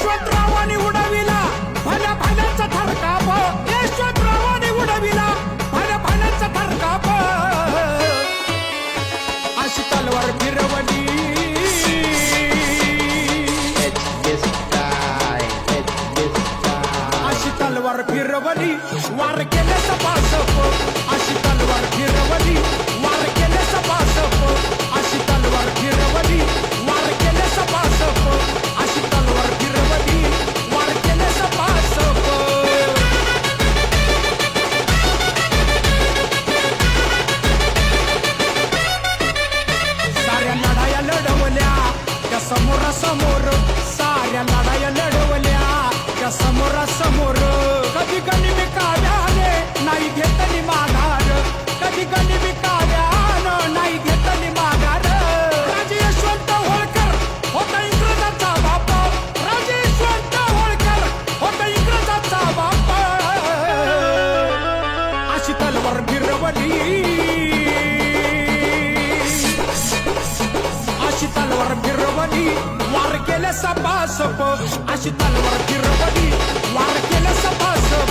Extra trabajo ni तलवार फिरवली. वार केले सपासप अशी तलवार फिरवली. वार केले सपासप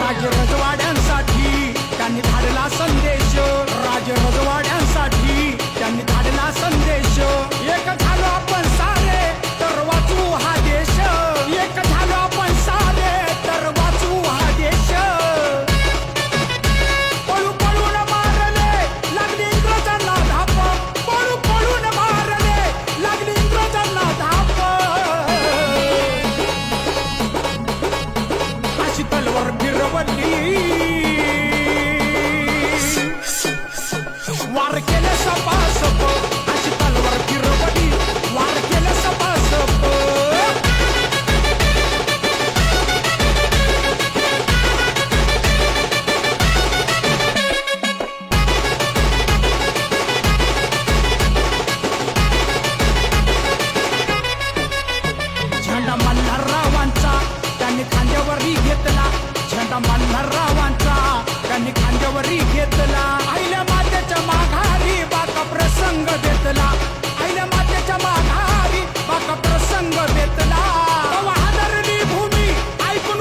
राजे रजवाड्यांसाठी त्यांनी धाडला संदेश. राजे रजवाड money. माघारी घेतला. आईला मातेच्या माघारी बाका प्रसंग देतला. आईला मातेच्या माघारी बाका प्रसंग देतला. भूमी ऐकून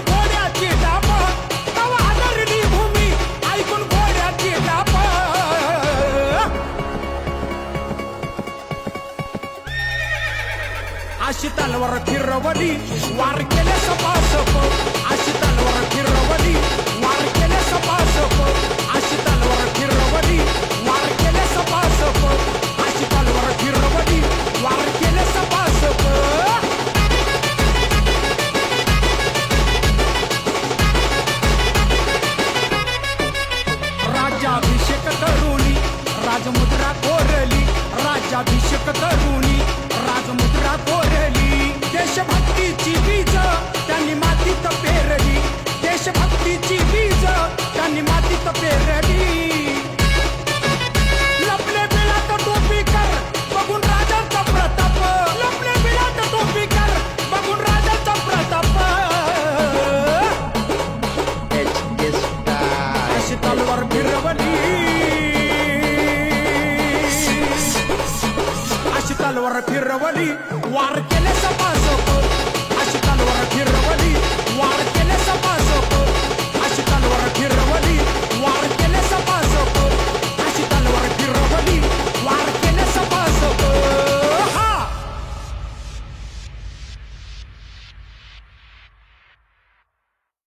अशी तलवार फिरवली वार केले पण फिरवली. वार केले सपास